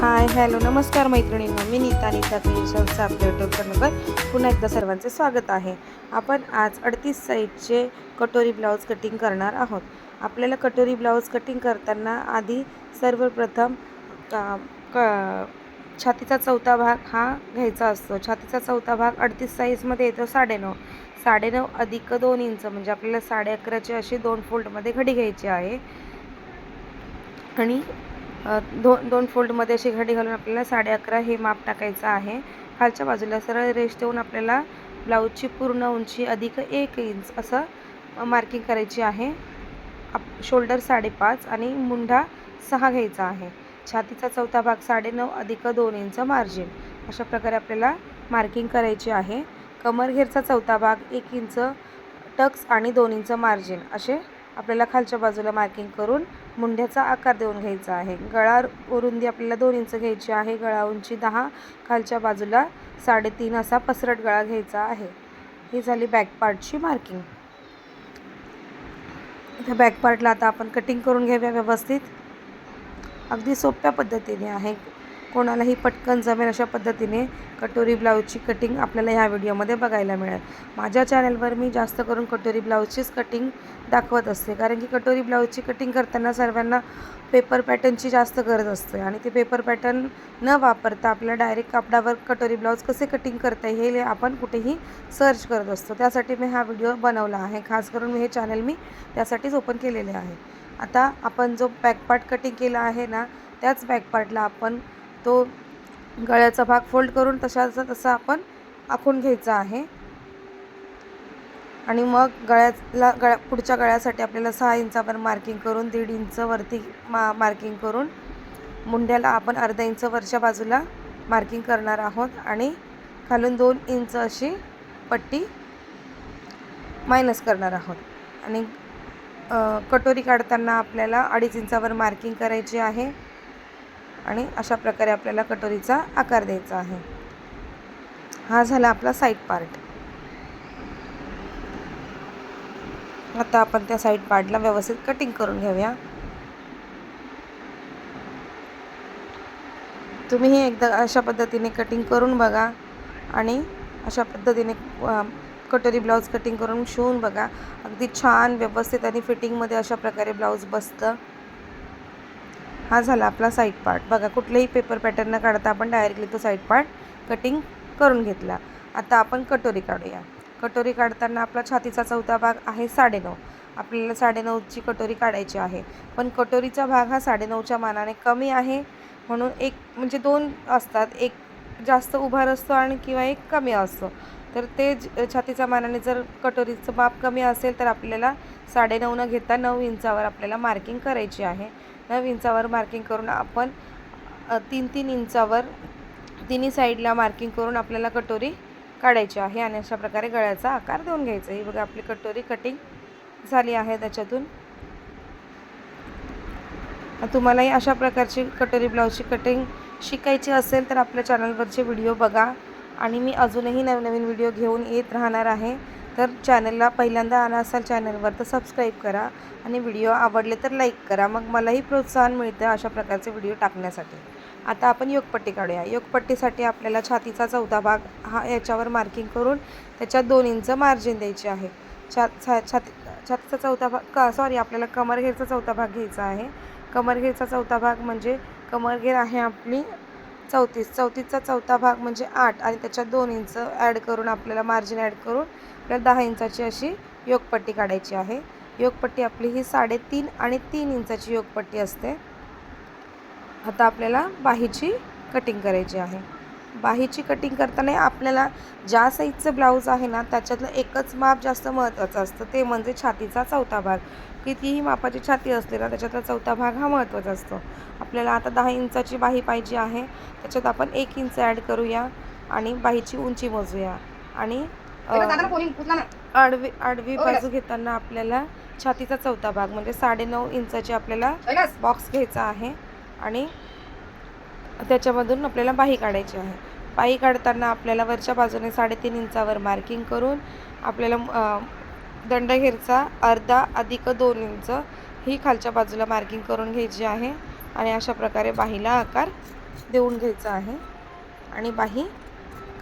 Hi hello नमस्कार मैत्रिणींनो. मी नीता नीता क्रिएशन्सचं आपल्या यूट्यूब चॅनलवर पुन्हा एकदा सर्वांचे स्वागत आहे. आपण आज अडतीस साईजचे कटोरी ब्लाऊज कटिंग करणार आहोत. आपल्याला कटोरी ब्लाऊज कटिंग करताना आधी सर्वप्रथम का क छातीचा चौथा भाग हा घ्यायचा असतो. छातीचा चौथा भाग अडतीस साईजमध्ये येतो साडेनऊ. साडेनऊ अधिक दोन इंच म्हणजे आपल्याला साडे अकराची अशी दोन फोल्डमध्ये घडी घ्यायची आहे. आणि दोन दोन फोल्डमध्ये अशी घडी घालून आपल्याला साडे अकरा हे माप टाकायचं आहे. खालच्या बाजूला सरळ रेष देऊन आपल्याला ब्लाऊजची पूर्ण उंची अधिक एक इंच असं मार्किंग करायची आहे. आप शोल्डर साडेपाच आणि मुंढा सहा घ्यायचा आहे. छातीचा चौथा भाग साडेनऊ अधिक दोन इंच मार्जिन अशा प्रकारे आपल्याला मार्किंग करायची आहे. कमरघेरचा चौथा भाग एक इंच टक्स आणि दोन इंच मार्जिन असे आपल्याला खालच्या बाजूला मार्किंग करून मुंड्याचा आकार देऊन घ्यायचा आहे. गळा रुंदी आपल्याला दोन इंच घ्यायची आहे. गळा उंची दहा खालच्या बाजूला साडेतीन असा पसरट गळा घ्यायचा आहे. ही झाली बॅक पार्टची मार्किंग त्या बॅक पार्टला आता आपण कटिंग करून घेऊया व्यवस्थित. अगदी सोप्या पद्धतीने आहे. कोणालाही पटकन जमेल अशा पद्धतीने कटोरी ब्लाऊजची कटिंग आपल्याला ह्या व्हिडिओमध्ये बघायला मिळेल. माझ्या चॅनलवर मी जास्त करून कटोरी ब्लाऊजचीच कटिंग दाखवत असते. कारण की कटोरी ब्लाऊजची कटिंग करताना सर्वांना पेपर पॅटर्नची जास्त गरज असते आणि ते पेपर पॅटर्न न वापरता आपल्याला डायरेक्ट कापडावर कटोरी ब्लाऊज कसे कटिंग करता येईल हे आपण कुठेही सर्च करत असतो. त्यासाठी मी हा व्हिडिओ बनवला आहे. खास करून मी हे चॅनल मी त्यासाठीच ओपन केलेले आहे. आता आपण जो बॅकपार्ट कटिंग केला आहे ना त्याच बॅकपार्टला आपण तो गळ्याचा भाग फोल्ड करून तशाचा तसा आपण आखून घ्यायचा आहे. आणि मग गळ्याला गळ्या पुढच्या गळ्यासाठी आपल्याला सहा इंचावर मार्किंग करून दीड इंच वरती मा मार्किंग करून मुंड्याला आपण अर्धा इंच वरच्या बाजूला मार्किंग करणार आहोत. आणि खालून दोन इंच अशी पट्टी मायनस करणार आहोत. आणि कटोरी काढताना आपल्याला अडीच इंचावर मार्किंग करायची आहे. आणि अशा प्रकारे आपल्याला कटोरीचा आकार द्यायचा आहे. हा झाला आपला साईड पार्ट आता आपण त्या साईड पार्टला व्यवस्थित कटिंग करून घेऊया. तुम्हीही एकदा अशा पद्धतीने कटिंग करून बघा आणि अशा पद्धतीने कटोरी ब्लाऊज कटिंग करून शिवून बघा. अगदी छान व्यवस्थित आणि फिटिंगमध्ये अशा प्रकारे ब्लाऊज बसतं. हा झाला आपला साईड पार्ट बघा कुठलेही पेपर पॅटर्न न काढता आपण डायरेक्टली तो साईड पार्ट कटिंग करून घेतला. आता आपण कटोरी काढूया. कटोरी काढताना आपला छातीचा चौथा भाग आहे साडेनऊ. आपल्याला साडेनऊची कटोरी काढायची आहे. पण कटोरीचा भाग हा साडेनऊच्या मानाने कमी आहे. म्हणून एक म्हणजे दोन असतात. एक जास्त उभार असतो आणि किंवा एक कमी असतो. तर ते ज- छातीच्या मानाने जर कटोरीचं माप कमी असेल तर आपल्याला साडेनऊ न घेता नऊ इंचावर आपल्याला मार्किंग करायची आहे. नऊ इंचावर मार्किंग करून आपण तीन तीन इंचावर तिन्ही साईडला मार्किंग करून आपल्याला कटोरी काढायची आहे आणि अशा प्रकारे गळ्याचा आकार देऊन घ्यायचा ही बघा आपली कटोरी कटिंग झाली आहे त्याच्यातून. तुम्हालाही अशा प्रकारची कटोरी ब्लाऊजची कटिंग शिकायची असेल तर आपल्या चॅनलवरचे व्हिडिओ बघा. आणि मी अजूनही नवनवीन व्हिडिओ घेऊन येत राहणार आहे. तर चॅनलला पहिल्यांदा आला असाल चॅनलवर तर सबस्क्राईब करा आणि व्हिडिओ आवडले तर लाईक करा. मग मलाही प्रोत्साहन मिळतं अशा प्रकारचे व्हिडिओ टाकण्यासाठी. आता आपण योगपट्टी काढूया. योगपट्टीसाठी आपल्याला छातीचा चौथा भाग हा याच्यावर मार्किंग करून त्याच्यात दोन इंच मार्जिन द्यायची आहे. छा छा छाती छातीचा चौथा भाग का सॉरी आपल्याला कमरघेरचा चौथा भाग घ्यायचा आहे. कमरघेरचा चौथा भाग म्हणजे कमरघेर आहे आपली चौतीस चौतीसचा चौथा भाग म्हणजे आठ आणि त्याच्यात दोन इंच ॲड करून आपल्याला मार्जिन ॲड करून आपल्याला दहा इंचाची अशी योगपट्टी काढायची आहे. योगपट्टी आपली ही साडेतीन आणि तीन इंचाची योगपट्टी असते. आता आपल्याला बाहीची कटिंग करायची आहे. बाहीची कटिंग करताना आपल्याला ज्या साईजचं ब्लाऊज आहे ना त्याच्यातलं एकच माप जास्त महत्त्वाचं असतं. ते म्हणजे छातीचा चौथा भाग. कितीही मापाची छाती असते ना त्याच्यातला चौथा भाग हा महत्त्वाचा असतो. आपल्याला आता दहा इंचाची बाही पाहिजे आहे. त्याच्यात आपण एक इंच ॲड करूया आणि बाहीची उंची मोजूया. आणि आडवी आडवी बाजू घेताना आपल्याला छातीचा चौथा भाग म्हणजे साडेनऊ इंचाची आपल्याला बॉक्स घ्यायचा आहे. आणि त्याच्यामधून आपल्याला बाही काढायची आहे. बाही काढताना आपल्याला वरच्या बाजूने साडेतीन इंचावर मार्किंग करून आपल्याला दंडघेरचा अर्धा अधिक दोन इंच ही खालच्या बाजूला मार्किंग करून घ्यायची आहे आणि अशा प्रकारे बाहीला आकार देऊन घ्यायचा आहे आणि बाही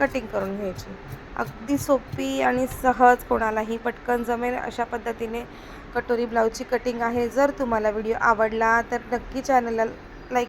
कटिंग करून घ्यायची. अगदी सोपी आणि सहज कोणालाही पटकन जमेल अशा पद्धतीने कटोरी ब्लाऊजची कटिंग आहे. जर तुम्हाला व्हिडिओ आवडला तर नक्की चॅनलला